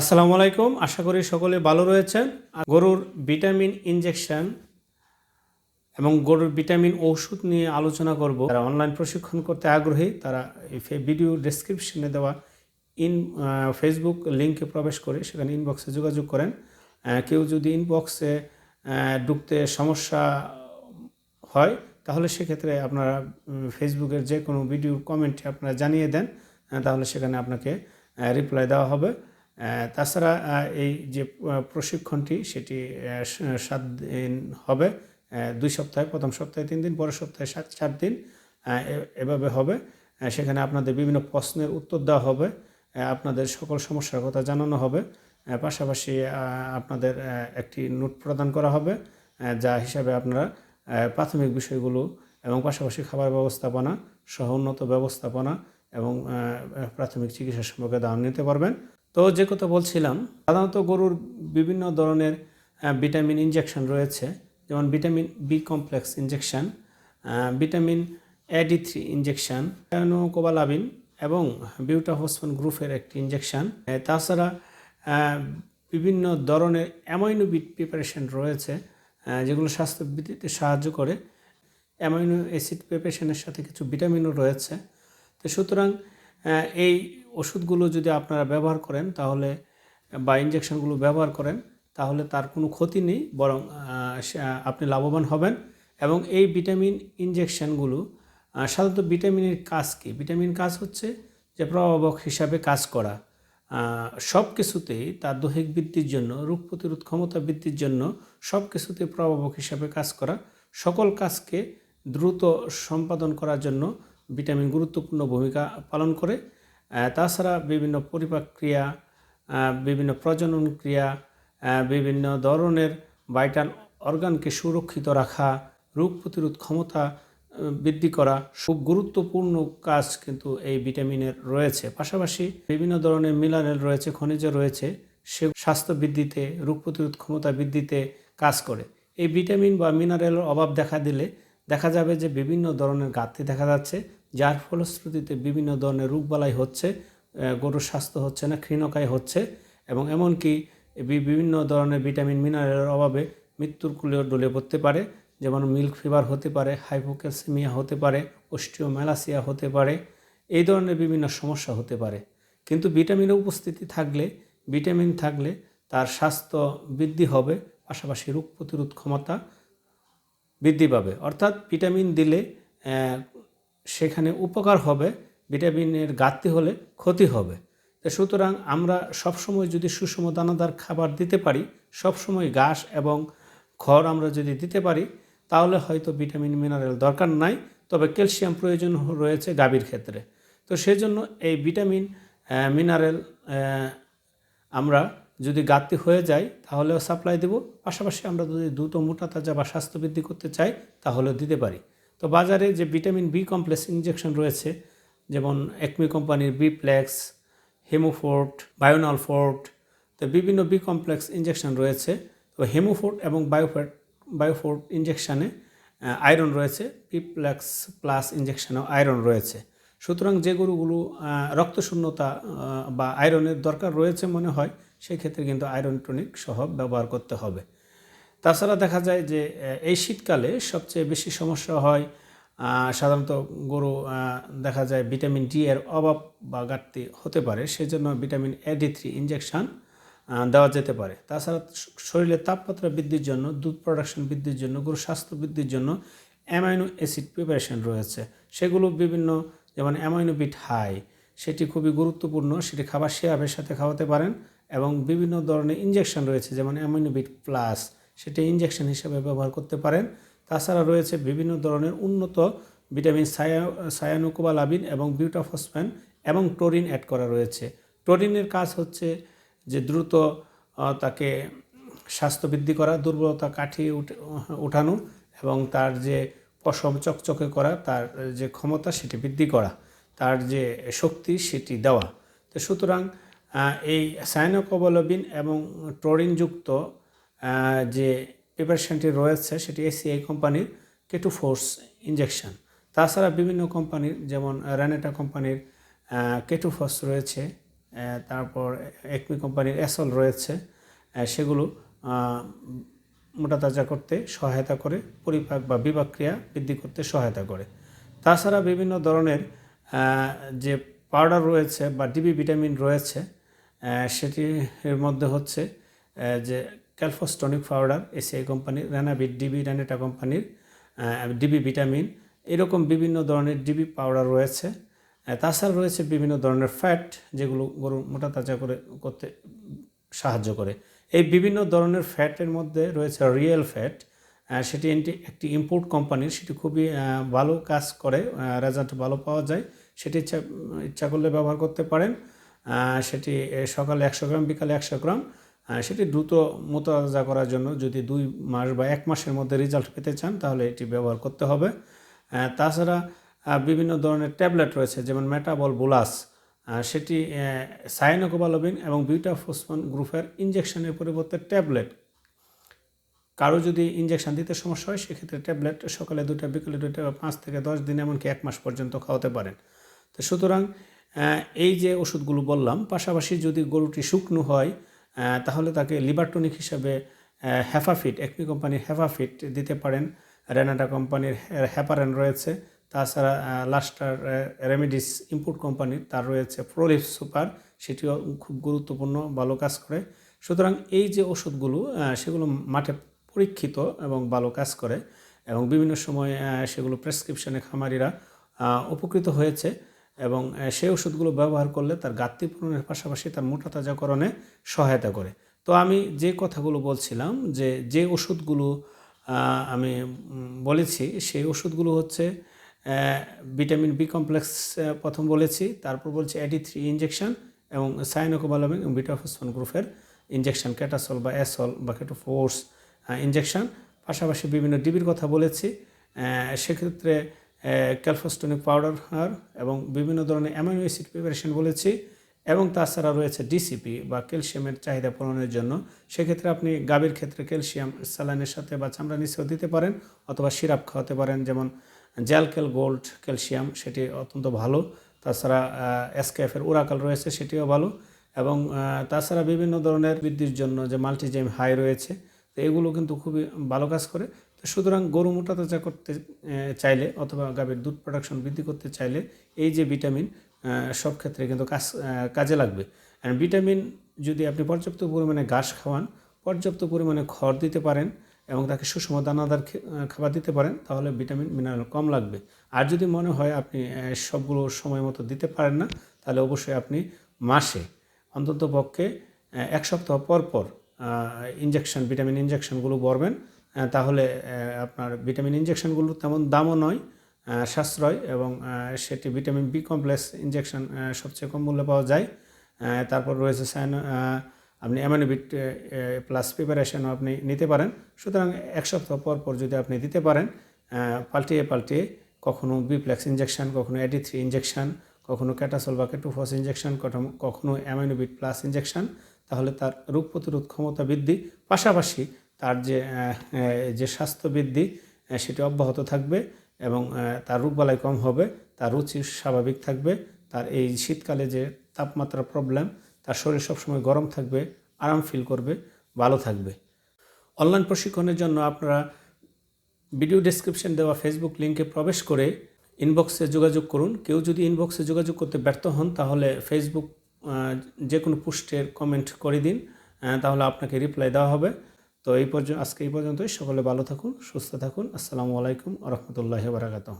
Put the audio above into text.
আসসালামু আলাইকুম। আশা করি সকলে ভালো রয়েছেন। গরুর ভিটামিন ইনজেকশন এবং গরুর ভিটামিন ওষুধ নিয়ে আলোচনা করব। যারা অনলাইন প্রশিক্ষণ করতে আগ্রহী, তারা ভিডিও ডেসক্রিপশনে দেওয়া ইন ফেসবুক লিঙ্কে প্রবেশ করে সেখানে ইনবক্সে যোগাযোগ করেন। কেউ যদি ইনবক্সে ঢুকতে সমস্যা হয়, তাহলে সেক্ষেত্রে আপনারা ফেসবুকের যে কোনো ভিডিও কমেন্টে আপনারা জানিয়ে দেন তাহলে সেখানে আপনাকে রিপ্লাই দেওয়া হবে। তাছাড়া এই যে প্রশিক্ষণটি সেটি সাত দিন হবে দুই সপ্তাহে, প্রথম সপ্তাহে তিন দিন, পরের সপ্তাহে সাত চার দিন এভাবে হবে। সেখানে আপনাদের বিভিন্ন প্রশ্নের উত্তর দেওয়া হবে আপনাদের সকল সমস্যার কথা জানানো হবে পাশাপাশি আপনাদের একটি নোট প্রদান করা হবে যা হিসাবে আপনারা প্রাথমিক বিষয়গুলো এবং পাশাপাশি খাবার ব্যবস্থাপনা, সহ উন্নত ব্যবস্থাপনা এবং প্রাথমিক চিকিৎসা সম্পর্কে দাম নিতে পারবেন। তো যে কথা বলছিলাম, সাধারণত গরুর বিভিন্ন ধরনের ভিটামিন ইনজেকশন রয়েছে, যেমন vitamin B complex injection vitamin AD three injection cobalamin এবং বিউটাফসফন গ্রুপের একটি ইনজেকশন তাছাড়া বিভিন্ন ধরনের অ্যামাইনোবিট প্রিপারেশন রয়েছে যেগুলো স্বাস্থ্য বৃদ্ধিতে সাহায্য করে। অ্যামাইনো অ্যাসিড প্রিপারেশনের সাথে কিছু ভিটামিনও রয়েছে। তো সুতরাং এই ওষুধগুলো যদি আপনারা ব্যবহার করেন তাহলে, বা ইঞ্জেকশনগুলো ব্যবহার করেন, তাহলে তার কোনো ক্ষতি নেই, বরং আপনি লাভবান হবেন। এবং এই ভিটামিন ইঞ্জেকশনগুলো সাধারণত ভিটামিনের কাজ কী? ভিটামিন কাজ হচ্ছে যে প্রভাবক হিসাবে কাজ করা। সব কিছুতেই তার দৈহিক বৃদ্ধির জন্য, রোগ প্রতিরোধ ক্ষমতা বৃদ্ধির জন্য সব কিছুতে প্রভাবক হিসাবে কাজ করা। সকল কাজকে দ্রুত সম্পাদন করার জন্য ভিটামিন গুরুত্বপূর্ণ ভূমিকা পালন করে। তাছাড়া বিভিন্ন পরিপাক ক্রিয়া বিভিন্ন প্রজনন ক্রিয়া বিভিন্ন ধরনের ভাইটাল অর্গানকে সুরক্ষিত রাখা, রোগ প্রতিরোধ ক্ষমতা বৃদ্ধি করা খুব গুরুত্বপূর্ণ কাজ কিন্তু এই ভিটামিনের রয়েছে। পাশাপাশি বিভিন্ন ধরনের মিনারেল রয়েছে, খনিজ রয়েছে, সে স্বাস্থ্য বৃদ্ধিতে, রোগ প্রতিরোধ ক্ষমতা বৃদ্ধিতে কাজ করে। এই ভিটামিন বা মিনারেলের অভাব দেখা দিলে দেখা যাবে যে বিভিন্ন ধরনের ঘাটতি দেখা যাচ্ছে। যার ফলশ্রুতিতে বিভিন্ন ধরনের রোগবালাই হচ্ছে গরুর স্বাস্থ্য হচ্ছে না, ক্ষীণকায় হচ্ছে এবং এমনকি বিভিন্ন ধরনের ভিটামিন, মিনারেলের অভাবে মৃত্যুর কুলেও ডলে পড়তে পারে, যেমন মিল্ক ফিভার হতে পারে, হাইপোক্যালসেমিয়া হতে পারে, অস্টিওম্যালাসিয়া হতে পারে, এই ধরনের বিভিন্ন সমস্যা হতে পারে। কিন্তু ভিটামিনের উপস্থিতি থাকলে, ভিটামিন থাকলে তার স্বাস্থ্য বৃদ্ধি হবে, পাশাপাশি রোগ প্রতিরোধ ক্ষমতা বৃদ্ধি পাবে। অর্থাৎ ভিটামিন দিলে সেখানে উপকার হবে, ভিটামিনের ঘাটতি হলে ক্ষতি হবে। সুতরাং আমরা সবসময় যদি সুষম দানাদার খাবার দিতে পারি, সবসময় ঘাস এবং খড় আমরা যদি দিতে পারি, তাহলে হয়তো ভিটামিন, মিনারেল দরকার নাই, তবে ক্যালসিয়াম প্রয়োজন রয়েছে গাভীর ক্ষেত্রে। তো সেজন্য এই ভিটামিন মিনারেল আমরা যদি ঘাটতি হয়ে যায়, তাহলেও সাপ্লাই দেব। পাশাপাশি আমরা যদি দ্রুত মোটা, তাজা বা স্বাস্থ্য বৃদ্ধি করতে চাই তাহলেও দিতে পারি। তো বাজারে যে ভিটামিন বি কমপ্লেক্স ইঞ্জেকশন রয়েছে, যেমন একমি কোম্পানির বিপ্লেক্স হেমোফোর্ট বায়োনাল ফোর্ট তো বিভিন্ন বি কমপ্লেক্স ইনজেকশন রয়েছে। তো হেমোফোর্ট এবং বায়োফোর্ট বায়োফোর্ট ইঞ্জেকশানে আয়রন রয়েছে। পিপ্লেক্স প্লাস ইঞ্জেকশানেও আয়রন রয়েছে। সুতরাং যে গরুগুলো রক্তশূন্যতা বা আয়রনের দরকার রয়েছে মনে হয়, সেক্ষেত্রে কিন্তু আয়রন টনিক সহ ব্যবহার করতে হবে। তাছাড়া দেখা যায় যে এই শীতকালে সবচেয়ে বেশি সমস্যা হয় সাধারণত গরু দেখা যায় ভিটামিন ডি এর অভাব বা ঘাটতি হতে পারে, সেজন্য vitamin A D three injection দেওয়া যেতে পারে। তাছাড়া শ- শরীরের তাপমাত্রা বৃদ্ধির জন্য, দুধ প্রোডাকশন বৃদ্ধির জন্য, গরুর স্বাস্থ্য বৃদ্ধির জন্য অ্যামাইনো অ্যাসিড প্রিপারেশন রয়েছে। সেগুলো বিভিন্ন, যেমন অ্যামাইনোবিট হাই সেটি খুবই গুরুত্বপূর্ণ, সেটি খাবার শেয়াবের সাথে খাওয়াতে পারেন এবং বিভিন্ন ধরনের ইনজেকশন রয়েছে, যেমন অ্যামাইনোবিট প্লাস সেটি ইনজেকশন হিসেবে ব্যবহার করতে পারেন। তাছাড়া রয়েছে বিভিন্ন ধরনের উন্নত ভিটামিন সায়া সায়ানোকোবালাবিন এবং বিউটাফসফ্যান এবং টোরিন অ্যাড করা রয়েছে। টোরিনের কাজ হচ্ছে যে দ্রুত তাকে স্বাস্থ্য বৃদ্ধি করা, দুর্বলতা উঠে- উঠানো এবং তার যে পশম চকচকে করা, তার যে ক্ষমতা সেটি বৃদ্ধি করা, তার যে শক্তি সেটি দেওয়া। তো সুতরাং এই সাইনোকোবলবিন এবং টোরিনযুক্ত যে প্রিপারেশনটি রয়েছে, সেটি এসিআই কোম্পানির কেটু ফোর্স ইঞ্জেকশন তাছাড়া বিভিন্ন কোম্পানির, যেমন র্যানেটা কোম্পানির কেটু ফোর্স রয়েছে তারপর একমি কোম্পানির অ্যাসল রয়েছে সেগুলো মোটা তাজা করতে সহায়তা করে, পরিপাক বা বিপাক ক্রিয়া বৃদ্ধি করতে সহায়তা করে। তাছাড়া বিভিন্ন ধরনের যে পাউডার রয়েছে বা ডিবি ভিটামিন রয়েছে সেটির মধ্যে হচ্ছে যে ক্যালফোস্টনিক পাউডার এসিআই কোম্পানির রেনাবিট ডিবি রেনেটা কোম্পানির ডিবি ভিটামিন এরকম বিভিন্ন ধরনের ডিবি পাউডার রয়েছে। তাছাড়া রয়েছে বিভিন্ন ধরনের ফ্যাট যেগুলো গরু মোটা তাজা করে করতে সাহায্য করে। এই বিভিন্ন ধরনের ফ্যাটের মধ্যে রয়েছে রিয়েল ফ্যাট সেটি একটি- একটি ইম্পোর্ট কোম্পানির সেটি খুবই ভালো কাজ করে রেজাল্ট ভালো পাওয়া যায়। সেটি ইচ্ছা ইচ্ছা করলে ব্যবহার করতে পারেন। সেটি সকালে একশো গ্রাম, বিকালে একশো গ্রাম। সেটি দ্রুত মোতাজা করার জন্য যদি দুই মাস বা এক মাসের মধ্যে রেজাল্ট পেতে চান, তাহলে এটি ব্যবহার করতে হবে। তাছাড়া বিভিন্ন ধরনের ট্যাবলেট রয়েছে, যেমন মেটাবল বুলাস সেটি সাইনোকোবালোবিন এবং বিউটাফোসফন গ্রুপের ইঞ্জেকশনের পরিবর্তে ট্যাবলেট। কারও যদি ইঞ্জেকশন দিতে সমস্যা হয়, সেক্ষেত্রে ট্যাবলেট সকালে দুটা বিকেলে দুটা বা পাঁচ থেকে দশ দিন, এমনকি এক মাস পর্যন্ত খাওয়াতে পারেন। তো সুতরাং এই যে ওষুধগুলো বললাম, পাশাপাশি যদি গরুটি শুকনো হয় তাহলে তাকে লিভারটনিক হিসাবে হ্যাফাফিট একমি কোম্পানির হ্যাফাফিট দিতে পারেন। রেনাটা কোম্পানির হ্যাপারেন রয়েছে। তাছাড়া লাস্টার রেমিডিস ইম্পোর্ট কোম্পানির তার রয়েছে প্রোলিফ সুপার সেটিও খুব গুরুত্বপূর্ণ, ভালো কাজ করে। সুতরাং এই যে ওষুধগুলো সেগুলো মাঠে পরীক্ষিত এবং ভালো কাজ করে এবং বিভিন্ন সময় সেগুলো প্রেসক্রিপশনে খামারিরা উপকৃত হয়েছে। এবং সেই ওষুধগুলো ব্যবহার করলে তার ঘাটতি পূরণের পাশাপাশি তার মোটা তাজাকরণে সহায়তা করে। তো আমি যে কথাগুলো বলছিলাম যে যে ওষুধগুলো আমি বলেছি, সেই ওষুধগুলো হচ্ছে ভিটামিন বি কমপ্লেক্স প্রথম বলেছি, তারপর বলছি এডি থ্রি ইঞ্জেকশন এবং সাইনোকোবালামিন এবং বিটাফসফন গ্রুপের ইঞ্জেকশন ক্যাটাসল বা অ্যাসল বা কেটোফোর্স ইঞ্জেকশন পাশাপাশি বিভিন্ন ডিবির কথা বলেছি সেক্ষেত্রে ক্যালফোস্টনিক পাউডার এবং বিভিন্ন ধরনের অ্যামাইনো অ্যাসিড প্রিপারেশন বলেছি, এবং তাছাড়া রয়েছে ডিসিপি বা ক্যালসিয়ামের চাহিদা পূরণের জন্য। সেক্ষেত্রে আপনি গাভীর ক্ষেত্রে ক্যালসিয়াম স্যালাইনের সাথে বা চামড়া নিচেও দিতে পারেন, অথবা সিরাপ খাওয়াতে পারেন, যেমন জ্যালকেল গোল্ড ক্যালসিয়াম সেটি অত্যন্ত ভালো। তাছাড়া এসকেএফের উরাকাল রয়েছে, সেটিও ভালো। এবং তাছাড়া বিভিন্ন ধরনের বৃদ্ধির জন্য যে মাল্টিজেম হাই রয়েছে, তো এগুলো কিন্তু খুবই ভালো কাজ করে। তো সুতরাং গরু মোটা তাজা করতে চাইলে অথবা গাভীর দুধ প্রোডাকশন বৃদ্ধি করতে চাইলে এই যে ভিটামিন সব ক্ষেত্রে কিন্তু কাজ কাজে লাগবে। ভিটামিন যদি আপনি পর্যাপ্ত পরিমাণে ঘাস খাওয়ান, পর্যাপ্ত পরিমাণে খড় দিতে পারেন এবং তাকে সুষম দানাদার খাবার দিতে পারেন, তাহলে ভিটামিন মিনারেল কম লাগবে। আর যদি মনে হয় আপনি সবগুলো সময় মতো দিতে পারেন না, তাহলে অবশ্যই আপনি মাসে অন্তত পক্ষে এক সপ্তাহ পর পর ইঞ্জেকশন ভিটামিন ইঞ্জেকশনগুলো ভরবেন। তাহলে আপনার ভিটামিন ইঞ্জেকশনগুলো তেমন দামও নয় সাশ্রয় এবং সেটি ভিটামিন বি কমপ্লেক্স ইঞ্জেকশন সবচেয়ে কম মূল্যে পাওয়া যায়। তারপর রয়েছে আহ, আপনি অ্যামানোবিট প্লাস প্রিপারেশনও আপনি নিতে পারেন। সুতরাং এক সপ্তাহ পর পর যদি আপনি দিতে পারেন পাল্টিয়ে পাল্টিয়ে কখনো বিপ্লেক্স ইঞ্জেকশন কখনো এডি থ্রি ইঞ্জেকশন কখনো ক্যাটাসল বা কেটোফস ইঞ্জেকশন কখনো অ্যামাইনোবিট প্লাস ইঞ্জেকশন তাহলে তার রোগ প্রতিরোধ ক্ষমতা বৃদ্ধি। পাশাপাশি তার যে যে স্বাস্থ্য বৃদ্ধি সেটি অব্যাহত থাকবে এবং তার রোগবালাই কম হবে, তার রুচি স্বাভাবিক থাকবে, তার এই শীতকালে যে তাপমাত্রার প্রবলেম তার শরীর সবসময় গরম থাকবে, আরাম ফিল করবে, ভালো থাকবে। অনলাইন প্রশিক্ষণের জন্য আপনারা ভিডিও ডেসক্রিপশন দেওয়া ফেসবুক লিঙ্কে প্রবেশ করে ইনবক্সে যোগাযোগ করুন। কেউ যদি ইনবক্সে যোগাযোগ করতে ব্যর্থ হন, তাহলে ফেসবুক যে কোনো পোস্টের কমেন্ট করে দিন তাহলে আপনাকে রিপ্লাই দেওয়া হবে। তো এই পর্যন্ত, আজকে এই পর্যন্তই। সকলে ভালো থাকুন, সুস্থ থাকুন। আসসালামু আলাইকুম রহমতুল্লাহ বারাকাতহ।